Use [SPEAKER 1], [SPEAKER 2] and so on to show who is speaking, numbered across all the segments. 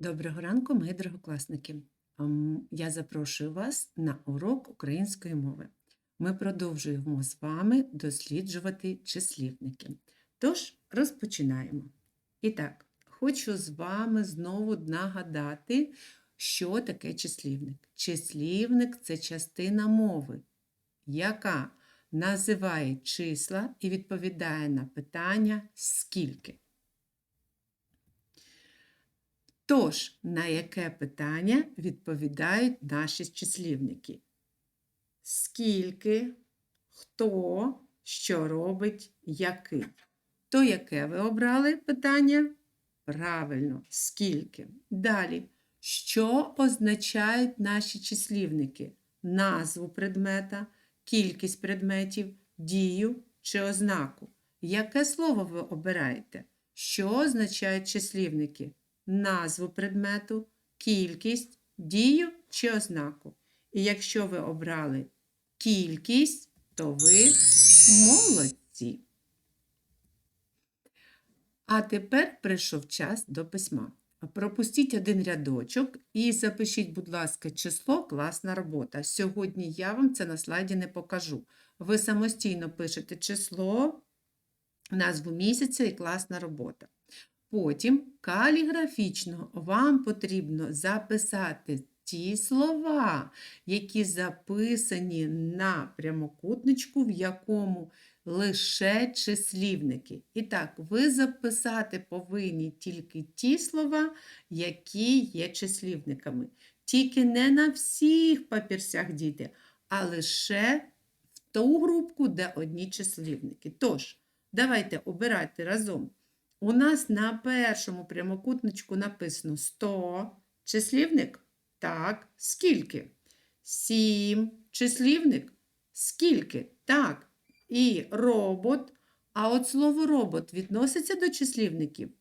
[SPEAKER 1] Доброго ранку, мої другокласники. Ам, Я запрошую вас на урок української мови. Ми продовжуємо з вами досліджувати числівники. Тож, розпочинаємо. І так, хочу з вами знову нагадати, що таке числівник. Числівник це частина мови, яка називає числа і відповідає на питання скільки. Тож, на яке питання відповідають наші числівники? Скільки, хто, що робить, який? То яке ви обрали питання? Правильно, скільки. Далі. Що означають наші числівники? Назву предмета, кількість предметів, дію чи ознаку. Яке слово ви обираєте? Що означають числівники? Назву предмету, кількість, дію чи ознаку. І якщо ви обрали кількість, то ви молодці. А тепер прийшов час до письма. Пропустіть один рядочок і запишіть, будь ласка, число класна робота. Сьогодні я вам це на слайді не покажу. Ви самостійно пишете число, назву місяця і класна робота. Потім каліграфічно вам потрібно записати ті слова, які записані на прямокутничку, в якому лише числівники. І так, ви записати повинні тільки ті слова, які є числівниками. Тільки не на всіх папірцях діти, а лише в ту групку, де одні числівники. Тож, давайте обирайте разом. У нас на першому прямокутничку написано 100. Числівник? Так. Скільки? 7. Числівник? Скільки? Так. І робот. А от слово робот відноситься до числівників?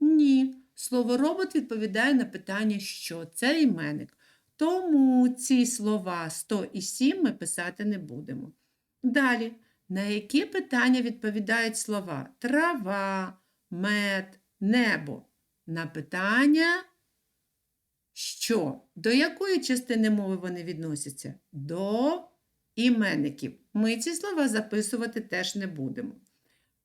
[SPEAKER 1] Ні. Слово робот відповідає на питання, що це іменник. Тому ці слова 100 і 7 ми писати не будемо. Далі, на які питання відповідають слова трава? Мед, небо. На питання, що? До якої частини мови вони відносяться? До іменників. Ми ці слова записувати теж не будемо.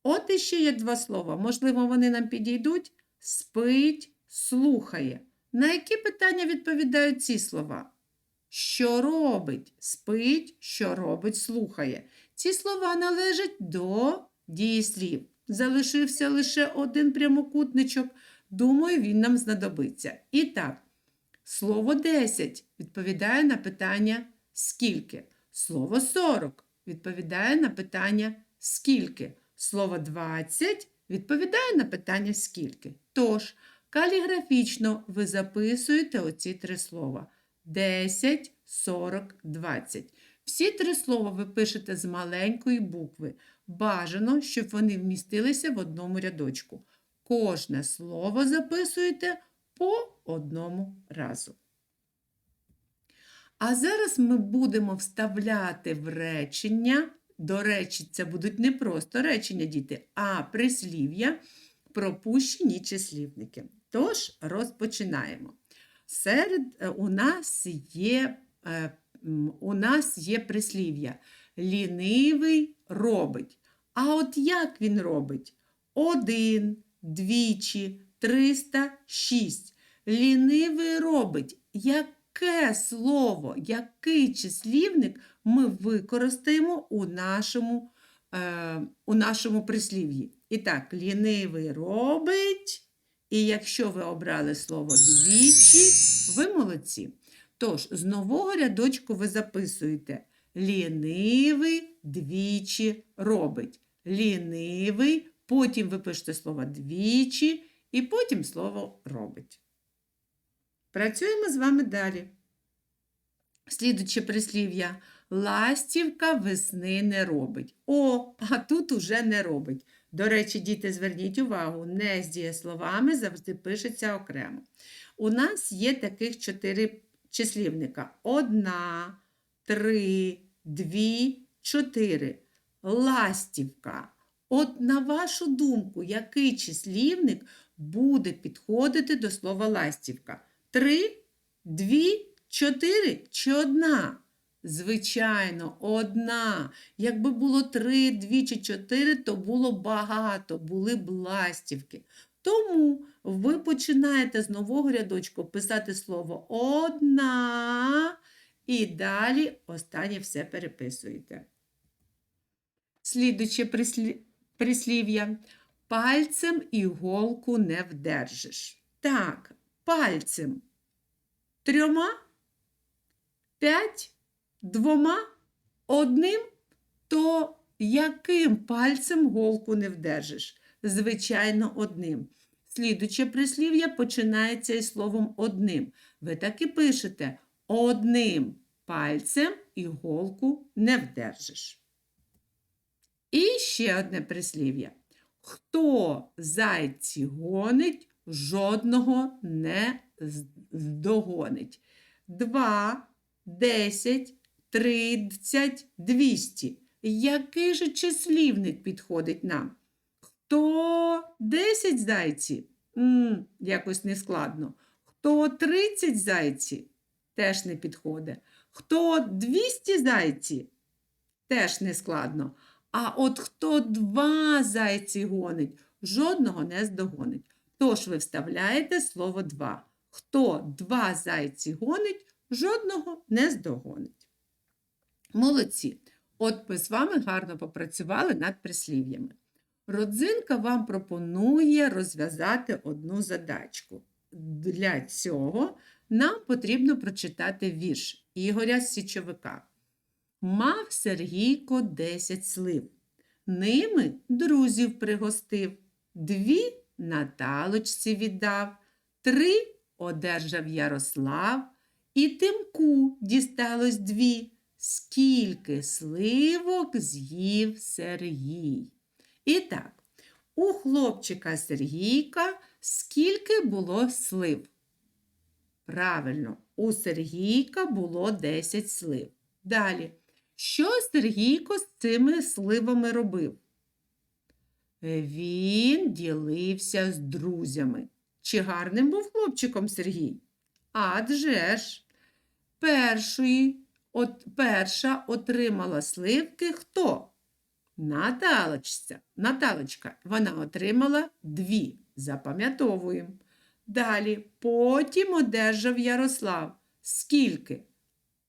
[SPEAKER 1] От іще є два слова. Можливо, вони нам підійдуть. Спить, слухає. На які питання відповідають ці слова? Що робить? Спить, що робить, слухає. Ці слова належать до дієслів. Залишився лише один прямокутничок. Думаю, він нам знадобиться. І так, слово 10 відповідає на питання скільки. Слово 40 відповідає на питання скільки. Слово 20 відповідає на питання скільки. Тож, каліграфічно ви записуєте оці три слова: 10, 40, 20. Всі три слова ви пишете з маленької букви. Бажано, щоб вони вмістилися в одному рядочку. Кожне слово записуєте по одному разу. А зараз ми будемо вставляти в речення. До речі, це будуть не просто речення, діти, а прислів'я, пропущені числівники. Тож, розпочинаємо. Серед е, у нас є е, у нас є прислів'я. Лінивий робить. А от як він робить? Один, двічі, триста, шість. Лінивий робить. Яке слово, який числівник ми використаємо у нашому, е, у нашому прислів'ї? І так, лінивий робить. І якщо ви обрали слово двічі, ви молодці. Тож, з нового рядочку ви записуєте лінивий двічі робить. Лінивий, потім ви пишете слово двічі і потім слово робить. Працюємо з вами далі. Слідуче прислів'я. Ластівка весни не робить. О, а тут уже не робить. До речі, діти, зверніть увагу, не з дієсловами завжди пишеться окремо. У нас є таких чотири числівника. Одна, три, дві, чотири. Ластівка. От на вашу думку, який числівник буде підходити до слова ластівка? Три, дві, чотири чи одна? Звичайно, одна. Якби було три, дві чи чотири, то було багато, були б ластівки. Тому ви починаєте з нового рядочку писати слово одна і далі останнє все переписуєте. Слідуче прислі- прислів'я. Пальцем іголку не вдержиш. Так, пальцем трьома, п'ять, двома, одним, то яким пальцем голку не вдержиш? Звичайно, одним. Слідуче прислів'я починається із словом одним. Ви так і пишете одним пальцем іголку не вдержиш. І ще одне прислів'я. Хто зайці гонить, жодного не здогонить. Два, десять, тридцять, двісті. Який же числівник підходить нам? Хто 10 зайців? м якось нескладно. Хто 30 зайців? Теж не підходить. Хто 200 зайців? Теж не складно. А от хто два зайці гонить, жодного не здогонить. Тож ви вставляєте слово два. Хто два зайці гонить, жодного не здогонить. Молодці! От ми з вами гарно попрацювали над прислів'ями. Родзинка вам пропонує розв'язати одну задачку. Для цього нам потрібно прочитати вірш Ігоря Січовика. Мав Сергійко 10 слив. Ними друзів пригостив, дві Наталочці віддав, три одержав Ярослав, і Тимку дісталось дві. Скільки сливок з'їв Сергій. І так, у хлопчика Сергійка скільки було слив? Правильно, у Сергійка було 10 слив. Далі, що Сергійко з цими сливами робив? Він ділився з друзями. Чи гарним був хлопчиком Сергій? Адже ж, першої, от, перша отримала сливки хто? Наталочця. Наталочка. Вона отримала дві. Запам'ятовуємо. Далі, потім одержав Ярослав. Скільки?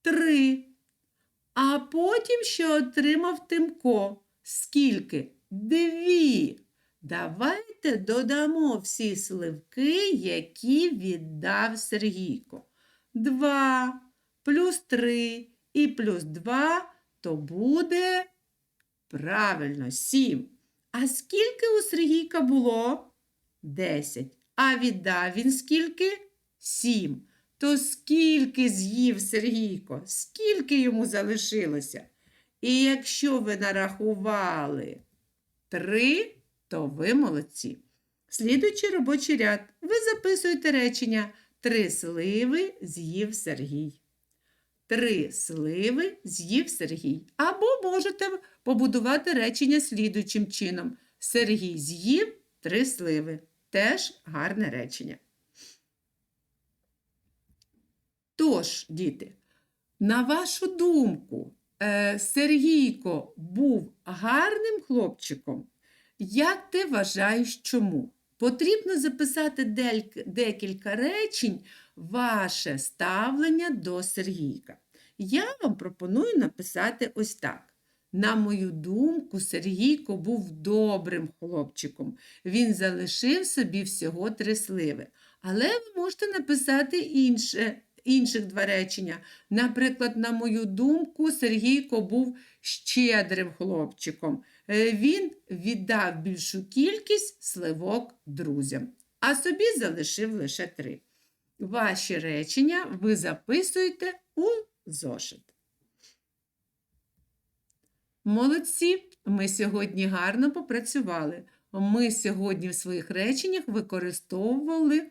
[SPEAKER 1] Три. А потім ще отримав Тимко. Скільки? Дві. Давайте додамо всі сливки, які віддав Сергійко. Два плюс три і плюс два то буде правильно сім. А скільки у Сергійка було? Десять. А віддав він скільки? Сім. То скільки з'їв Сергійко? Скільки йому залишилося? І якщо ви нарахували три, то ви молодці. Слідуючий робочий ряд. Ви записуєте речення Три сливи з'їв Сергій. Три сливи з'їв Сергій. Або можете побудувати речення слідуючим чином. Сергій з'їв три сливи. Теж гарне речення. Тож, діти, на вашу думку, е, Сергійко був гарним хлопчиком? Як ти вважаєш, чому? Потрібно записати декілька речень ваше ставлення до Сергійка. Я вам пропоную написати ось так. На мою думку, Сергійко був добрим хлопчиком. Він залишив собі всього три сливи. Але ви можете написати інше, інших два речення. Наприклад, на мою думку, Сергійко був щедрим хлопчиком. Е, Він віддав більшу кількість сливок друзям, а собі залишив лише три. Ваші речення ви записуєте у зошит. Молодці! Ми сьогодні гарно попрацювали. Ми сьогодні в своїх реченнях використовували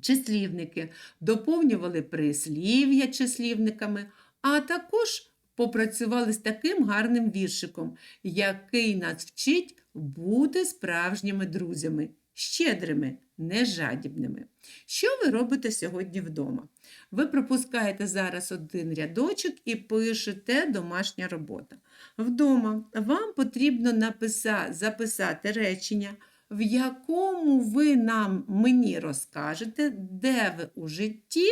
[SPEAKER 1] числівники, доповнювали прислів'я числівниками, а також попрацювали з таким гарним віршиком, який нас вчить бути справжніми друзями, щедрими, нежадібними. Що ви робите сьогодні вдома? Ви пропускаєте зараз один рядочок і пишете домашня робота. Вдома вам потрібно написа- записати речення, в якому ви нам мені розкажете, де ви у житті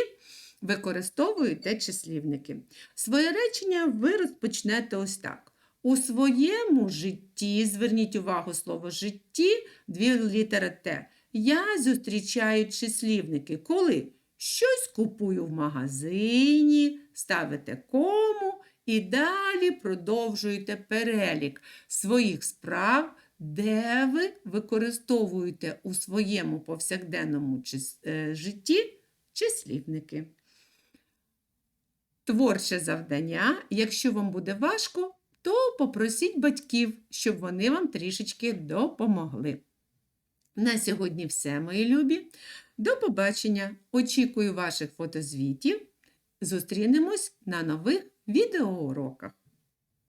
[SPEAKER 1] використовуєте числівники. Своє речення ви розпочнете ось так. У своєму житті, зверніть увагу слово житті, дві літери Т. Я зустрічаю числівники. Коли? Щось купую в магазині, ставите кому і далі продовжуєте перелік своїх справ, де ви використовуєте у своєму повсякденному е, житті числівники. Творче завдання. Якщо вам буде важко, то попросіть батьків, щоб вони вам трішечки допомогли. На сьогодні все, мої любі. До побачення! Очікую ваших фотозвітів. Зустрінемось на нових відеоуроках.